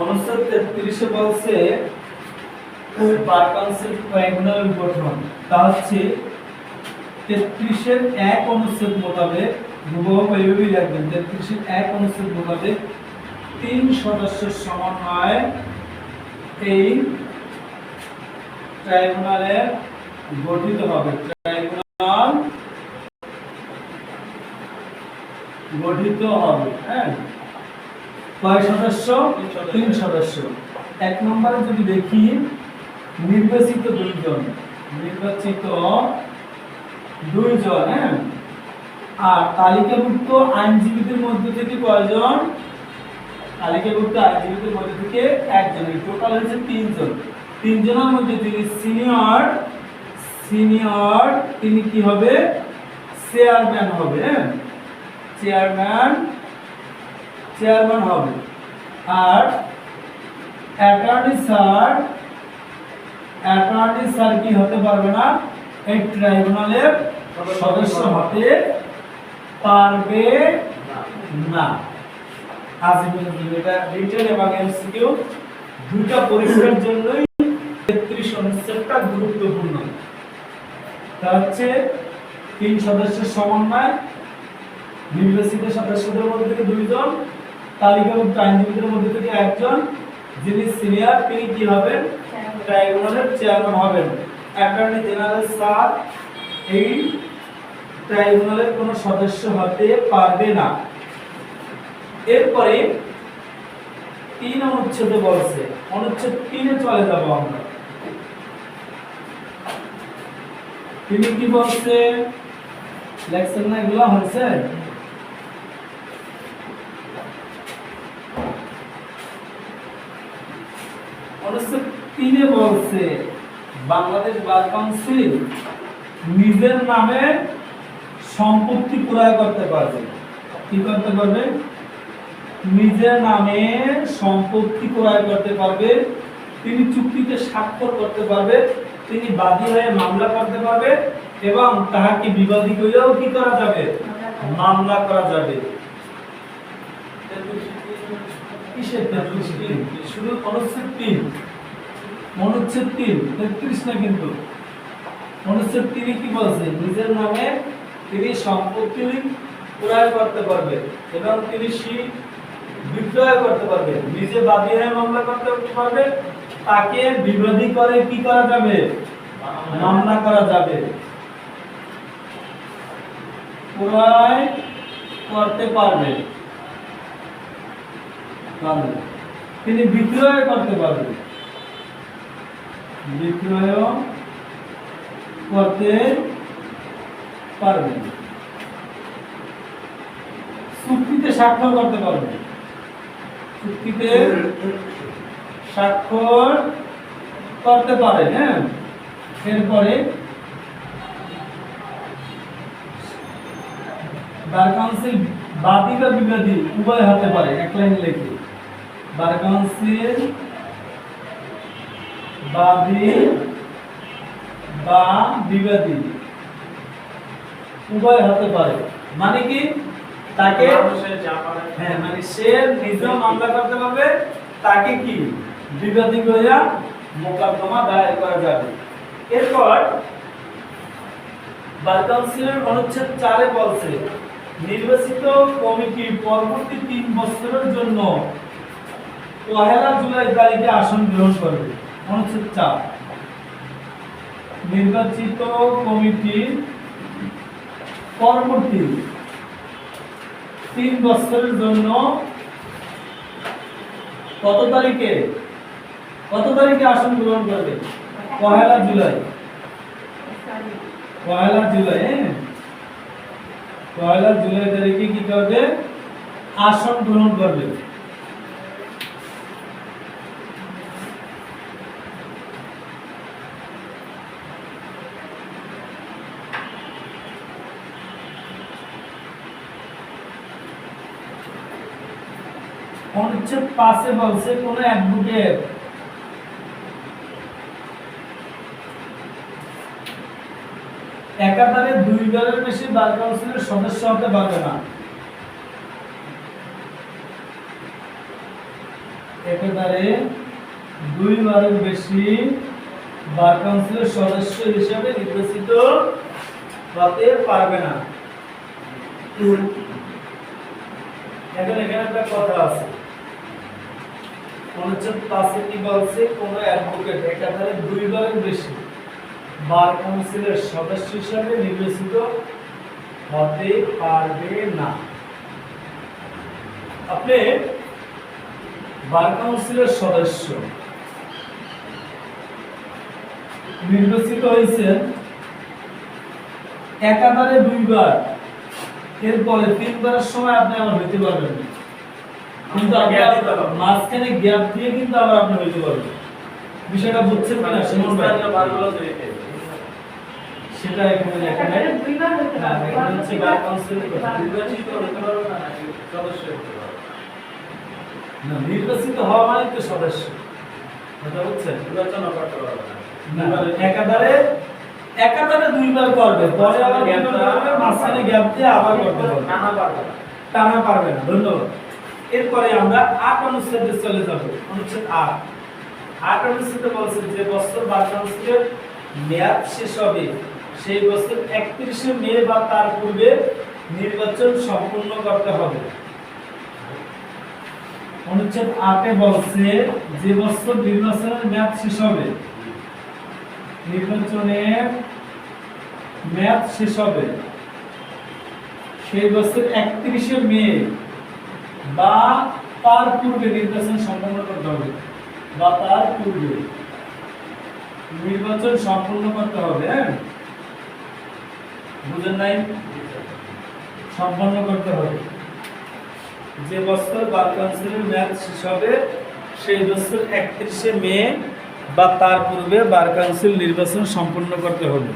অনুচ্ছেদ তেত্রিশে বলছে গঠন। তা হচ্ছে এক অনুচ্ছেদ মোতাবেক এক অনুচ্ছেদ মোতাবেক তিন সদস্যের সমন্বয়ে এই ট্রাইব্যুনালে গঠিত হবে। ট্রাইব্যুনাল গঠিত হবে হ্যাঁ? কয় সদস্য? তিন সদস্য। এক নম্বরে যদি দেখি, নির্বাচিত দুইজন। নির্বাচিত দুইজন হ্যাঁ? আর তালিকাভুক্ত আইনজীবীদের মধ্যে থেকে কয়জন? তালিকাভুক্ত আইনজীবীদের মধ্যে থেকে একজন। টোটাল হচ্ছে তিনজন। তিনজনের মধ্যে যিনি সিনিয়র সিনিয়র তিনি কি হবে? চেয়ারম্যান হবে চেয়ারম্যান চেয়ারম্যান হবে। আর অ্যাটর্নি স্যার অ্যাটর্নি স্যার কি হতে পারবে না? এই ট্রাইব্যুনালের সদস্য হতে পারবে না। আজ পর্যন্ত এটা এবং এমসিকিউ জন্যই তেত্রিশ গুরুত্বপূর্ণ। তা হচ্ছে তিন সদস্যের সমন্বয় নির্বাচিত সদস্যদের মধ্যে দুইজন তালিকাভুক্ত আইনজীবীদের মধ্যে থেকে একজন যিনি সিনিয়র তিনি কি হবেন? ট্রাইব্যুনালের চেয়ারম্যান হবেন। অ্যাটর্নি জেনারেল স্যার এই ট্রাইব্যুনালের কোনো সদস্য হতে পারবে না। এরপরে তিন অনুচ্ছেদে বলছে অনুচ্ছেদ তিনে চলে যাব আমরা। তিনি কি বলছে? লেকচার না এগুলো হয়েছে? অনুচ্ছেদ তিনে বলছে? বাংলাদেশ বার কাউন্সিল নিজের নামে সম্পত্তি ক্রয় করতে পারবে। কি করতে পারবে? নিজের নামে সম্পত্তি ক্রয় করতে পারবে। তিনি চুক্তিতে স্বাক্ষর করতে পারবে। তিনি বাদী হয়ে মামলা করতে পারবে এবং তাহাকে বিবাদী কইলেও কি করা যাবে? মামলা করা যাবে। কিসের শুধু অনুচ্ছেদ তিন অনুচ্ছেদ তিন না কিন্তু? অনুচ্ছেদ তিনি কি বলছে? নিজের নামে তিনি সম্পত্তি ক্রয় করতে পারবে এবং তিনি শীত বিক্রয় করতে পারবে। নিজে বাদী হয়ে মামলা করতে পারবে, তাকে বিরোধী করে কি করা যাবে? মামলা করা যাবে। ক্রয় করতে পারবে। তিনি বিক্রয় করতে পারবে। বিক্রয় করতে পারবেন চুক্তিতে স্বাক্ষর করতে পারবেন চুক্তিতে স্বাক্ষর করতে পারে হ্যাঁ? এরপরে বার কাউন্সিল বাদী বা বিবাদী উভয় হতে পারে, এক লাইন লেখে। বার কাউন্সিল বাদী বা বিবাদী। উভয় হতে পারে। মানে কি? তাকে হ্যাঁ মানে সে নিজেও মামলা করতে পারবে তাকে কি? বিবাদী করিয়া মোকদ্দমা দায়ের করা যাবে। এরপর বার কাউন্সিলের অনুচ্ছেদ চারে বলছে নির্বাচিত কমিটি পরবর্তী তিন বছরের জন্য পহেলা জুলাই তারিখে আসন গ্রহণ করবে। অনুচ্ছেদ চার। নির্বাচিত কমিটি পরবর্তী তিন বছরের জন্য কত তারিখে? কত তারিখে আসন গ্রহণ করবে? পহেলা জুলাই। পয়লা জুলাই হ্যাঁ? পয়লা জুলাই তারিখে কি করবে? আসন গ্রহণ করবে। অনুচ্ছেদ পাশে বলছে কোন অ্যাডভোকেট একাধারে দুই দলের বেশি বার কাউন্সিলের সদস্য হতে পারবে না। একেবারে দুইবারের বেশি বার কাউন্সিলের সদস্য হিসেবে নির্বাচিত হতে পারবে না। এখন এখানে একটা কথা আছে। অনুচ্ছেদ পাঁচে কি বলছে? কোন অ্যাডভোকেট একাধারে দুইবারের বেশি। বার কাউন্সিলের সদস্য হিসাবে নির্বাচিত হতে পারবে না। আপনি বার কাউন্সিলের সদস্য নির্বাচিত হয়েছেন একাধারে দুইবার। এরপরে তিনবারের সময় আপনি আবার হইতে পারবেন না। কিন্তু মাঝখানে গ্যাপ দিয়ে কিন্তু আবার আপনি হইতে পারবেন। বিষয়টা বুঝছেন কিনা সুমন ভাই? সেটা এখানে লেখা নেই। হ্যাঁ, এখানে হচ্ছে বার কাউন্সিলের কথা। না নির্বাচিত হওয়া মানে তো সদস্য। কথা বুঝছেন? না, একাধারে একাধারে দুইবার করবে। পরে আবার মাঝখানে গ্যাপ দিয়ে আবার করতে হবে টানা পারবে না। ধন্যবাদ। এরপরে আমরা আট অনুচ্ছেদে চলে যাব, অনুচ্ছেদ আট। আট অনুচ্ছেদে বলছে যে বছর বার কাউন্সিলের মেয়াদ শেষ হবে, সেই বছর একত্রিশে মে বা তার পূর্বে নির্বাচন সম্পূর্ণ করতে হবে। অনুচ্ছেদ আটে বলছে যে বছর নির্বাচনের মেয়াদ শেষ হবে, নির্বাচনের মেয়াদ শেষ হবে। সেই বছর একত্রিশে মে বা তার পূর্বে নির্বাচন সম্পন্ন করতে হবে। বা তার পূর্বে নির্বাচন সম্পন্ন করতে হবে হ্যাঁ? বুঝেন নাই? সম্পন্ন করতে হবে। যে বছর বার কাউন্সিলের মেয়াদ শেষ হবে, সেই বছর একত্রিশে মে বা তার পূর্বে বার কাউন্সিল নির্বাচন সম্পন্ন করতে হবে।